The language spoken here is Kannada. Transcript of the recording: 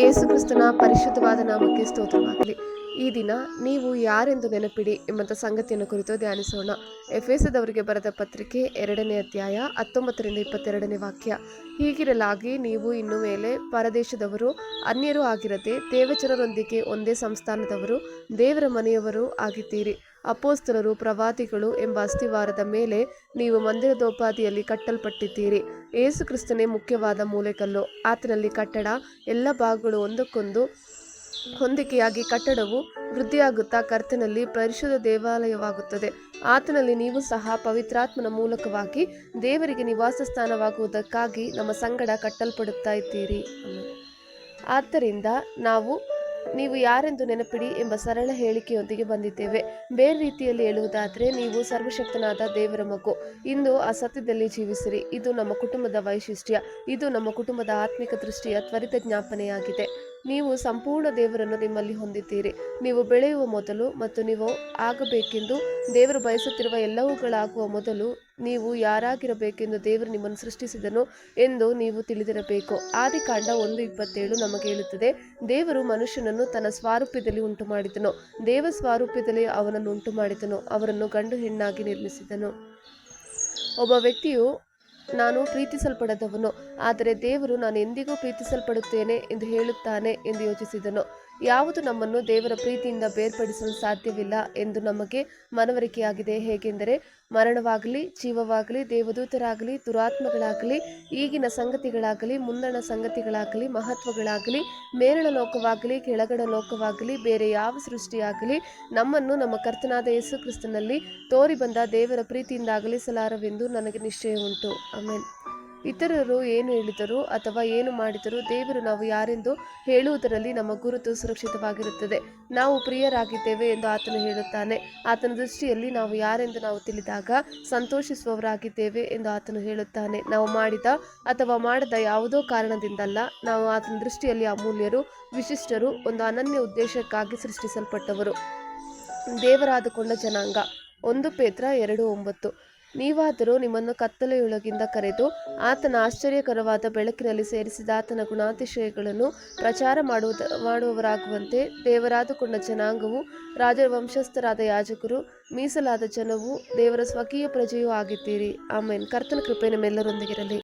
ಯೇಸುಕ್ರಿಸ್ತನ ಪರಿಶುದ್ಧವಾದ ನಾಮಕ್ಕೆ ಸ್ತೋತ್ರವಾಗಲಿ. ಈ ದಿನ ನೀವು ಯಾರೆಂದು ನೆನಪಿಡಿ ಎಂಬಂಥ ಸಂಗತಿಯನ್ನು ಕುರಿತು ಧ್ಯಾನಿಸೋಣ. ಎಫೆಸದವರಿಗೆ ಬರೆದ ಪತ್ರಿಕೆ ಎರಡನೇ ಅಧ್ಯಾಯ ಹತ್ತೊಂಬತ್ತರಿಂದ ಇಪ್ಪತ್ತೆರಡನೇ ವಾಕ್ಯ. ಹೀಗಿರಲಾಗಿ ನೀವು ಇನ್ನು ಮೇಲೆ ಪರದೇಶದವರು, ಅನ್ಯರು ಆಗಿರದೆ, ದೇವಚರರೊಂದಿಗೆ ಒಂದೇ ಸಂಸ್ಥಾನದವರು, ದೇವರ ಮನೆಯವರು ಆಗಿದ್ದೀರಿ. ಅಪೋಸ್ತಲರು, ಪ್ರವಾದಿಗಳು ಎಂಬ ಅಸ್ತಿವಾರದ ಮೇಲೆ ನೀವು ಮಂದಿರದೋಪಾದಿಯಲ್ಲಿ ಕಟ್ಟಲ್ಪಟ್ಟಿದ್ದೀರಿ. ಏಸು ಕ್ರಿಸ್ತನೇ ಮುಖ್ಯವಾದ ಮೂಲೆಕಲ್ಲು. ಆತನಲ್ಲಿ ಕಟ್ಟಡ, ಎಲ್ಲ ಭಾಗಗಳು ಒಂದಕ್ಕೊಂದು ಹೊಂದಿಕೆಯಾಗಿ ಕಟ್ಟಡವು ವೃದ್ಧಿಯಾಗುತ್ತಾ ಕರ್ತನಲ್ಲಿ ಪರಿಶುದ್ಧ ದೇವಾಲಯವಾಗುತ್ತದೆ. ಆತನಲ್ಲಿ ನೀವು ಸಹ ಪವಿತ್ರಾತ್ಮನ ಮೂಲಕವಾಗಿ ದೇವರಿಗೆ ನಿವಾಸ ಸ್ಥಾನವಾಗುವುದಕ್ಕಾಗಿ ನಮ್ಮ ಸಂಗಡ ಕಟ್ಟಲ್ಪಡುತ್ತಾ ಇದ್ದೀರಿ. ಆದ್ದರಿಂದ ನಾವು ನೀವು ಯಾರೆಂದು ನೆನಪಿಡಿ ಎಂಬ ಸರಳ ಹೇಳಿಕೆಯೊಂದಿಗೆ ಬಂದಿದ್ದೇವೆ. ಬೇರೆ ರೀತಿಯಲ್ಲಿ ಹೇಳುವುದಾದರೆ, ನೀವು ಸರ್ವಶಕ್ತನಾದ ದೇವರ ಮಗು. ಇಂದು ಅಸತ್ಯದಲ್ಲಿ ಸತ್ಯದಲ್ಲಿ ಜೀವಿಸಿರಿ. ಇದು ನಮ್ಮ ಕುಟುಂಬದ ವೈಶಿಷ್ಟ್ಯ. ಇದು ನಮ್ಮ ಕುಟುಂಬದ ಆತ್ಮಿಕ ದೃಷ್ಟಿಯ ತ್ವರಿತ ಜ್ಞಾಪನೆಯಾಗಿದೆ. ನೀವು ಸಂಪೂರ್ಣ ದೇವರನ್ನು ನಿಮ್ಮಲ್ಲಿ ಹೊಂದಿದ್ದೀರಿ. ನೀವು ಬೆಳೆಯುವ ಮೊದಲು ಮತ್ತು ನೀವು ಆಗಬೇಕೆಂದು ದೇವರು ಬಯಸುತ್ತಿರುವ ಎಲ್ಲವುಗಳಾಗುವ ಮೊದಲು ನೀವು ಯಾರಾಗಿರಬೇಕೆಂದು ದೇವರು ನಿಮ್ಮನ್ನು ಸೃಷ್ಟಿಸಿದನು ಎಂದು ನೀವು ತಿಳಿದಿರಬೇಕು. ಆದಿಕಾಂಡ ಒಂದು ಇಪ್ಪತ್ತೇಳು ನಮಗೆ ಹೇಳುತ್ತದೆ, ದೇವರು ಮನುಷ್ಯನನ್ನು ತನ್ನ ಸ್ವಾರೂಪ್ಯದಲ್ಲಿ ಉಂಟು ಮಾಡಿದನು ದೇವ ಸ್ವಾರೂಪ್ಯದಲ್ಲಿ ಅವನನ್ನು ಉಂಟು ಮಾಡಿದನು ಅವರನ್ನು ಗಂಡು ಹೆಣ್ಣಾಗಿ ನಿರ್ಮಿಸಿದನು. ಒಬ್ಬ ವ್ಯಕ್ತಿಯು ನಾನು ಪ್ರೀತಿಸಲ್ಪಡದವನು ಆದರೆ ದೇವರು ನಾನು ಎಂದಿಗೂ ಪ್ರೀತಿಸಲ್ಪಡುತ್ತೇನೆ ಎಂದು ಹೇಳುತ್ತಾನೆ ಎಂದು ಯೋಚಿಸಿದನು. ಯಾವುದು ನಮ್ಮನ್ನು ದೇವರ ಪ್ರೀತಿಯಿಂದ ಬೇರ್ಪಡಿಸಲು ಸಾಧ್ಯವಿಲ್ಲ ಎಂದು ನಮಗೆ ಮನವರಿಕೆಯಾಗಿದೆ. ಹೇಗೆಂದರೆ ಮರಣವಾಗಲಿ, ಜೀವವಾಗಲಿ, ದೇವದೂತರಾಗಲಿ, ದುರಾತ್ಮಗಳಾಗಲಿ, ಈಗಿನ ಸಂಗತಿಗಳಾಗಲಿ, ಮುಂದಣ ಸಂಗತಿಗಳಾಗಲಿ, ಮಹತ್ವಗಳಾಗಲಿ ಮೇರಳ ಲೋಕವಾಗಲಿ ಕೆಳಗಡ ಲೋಕವಾಗಲಿ, ಬೇರೆ ಯಾವ ಸೃಷ್ಟಿಯಾಗಲಿ, ನಮ್ಮನ್ನು ನಮ್ಮ ಕರ್ತನಾದ ಯೇಸು ಕ್ರಿಸ್ತನಲ್ಲಿ ತೋರಿ ಬಂದ ದೇವರ ಪ್ರೀತಿಯಿಂದ ಅಗಲಿಸಲಾರವೆಂದು ನನಗೆ ನಿಶ್ಚಯ ಉಂಟು ಆಮೇಲೆ ಇತರರು ಏನು ಹೇಳಿದರು ಅಥವಾ ಏನು ಮಾಡಿದರೂ ದೇವರು ನಾವು ಯಾರೆಂದು ಹೇಳುವುದರಲ್ಲಿ ನಮ್ಮ ಗುರುತು ಸುರಕ್ಷಿತವಾಗಿರುತ್ತದೆ. ನಾವು ಪ್ರಿಯರಾಗಿದ್ದೇವೆ ಎಂದು ಆತನು ಹೇಳುತ್ತಾನೆ. ಆತನ ದೃಷ್ಟಿಯಲ್ಲಿ ನಾವು ಯಾರೆಂದು ನಾವು ತಿಳಿದಾಗ ಸಂತೋಷಿಸುವವರಾಗಿದ್ದೇವೆ ಎಂದು ಆತನು ಹೇಳುತ್ತಾನೆ. ನಾವು ಮಾಡಿದ ಅಥವಾ ಮಾಡದ ಯಾವುದೋ ಕಾರಣದಿಂದಲ್ಲ ನಾವು ಆತನ ದೃಷ್ಟಿಯಲ್ಲಿ ಅಮೂಲ್ಯರು, ವಿಶಿಷ್ಟರು, ಒಂದು ಅನನ್ಯ ಉದ್ದೇಶಕ್ಕಾಗಿ ಸೃಷ್ಟಿಸಲ್ಪಟ್ಟವರು. ದೇವರಾದುಕೊಂಡ ಜನಾಂಗ. ಒಂದು ಪೇತ್ರ ಎರಡು ಒಂಬತ್ತು. ನೀವಾದರೂ ನಿಮ್ಮನ್ನು ಕತ್ತಲೆಯೊಳಗಿಂದ ಕರೆದು ಆತನ ಆಶ್ಚರ್ಯಕರವಾದ ಬೆಳಕಿನಲ್ಲಿ ಸೇರಿಸಿದ ಆತನ ಗುಣಾತಿಶಯಗಳನ್ನು ಪ್ರಚಾರ ಮಾಡುವುದ, ಮಾಡುವವರಾಗುವಂತೆ ದೇವರಾದುಕೊಂಡ ಜನಾಂಗವು ರಾಜರ ವಂಶಸ್ಥರಾದ ಯಾಜಕರು, ಮೀಸಲಾದ ಜನವು ದೇವರ ಸ್ವಕೀಯ ಪ್ರಜೆಯೂ ಆಗಿದ್ದೀರಿ. ಆಮೇನ್. ಕರ್ತನ ಕೃಪೆ ನಮ್ಮೆಲ್ಲರೊಂದಿಗಿರಲಿ.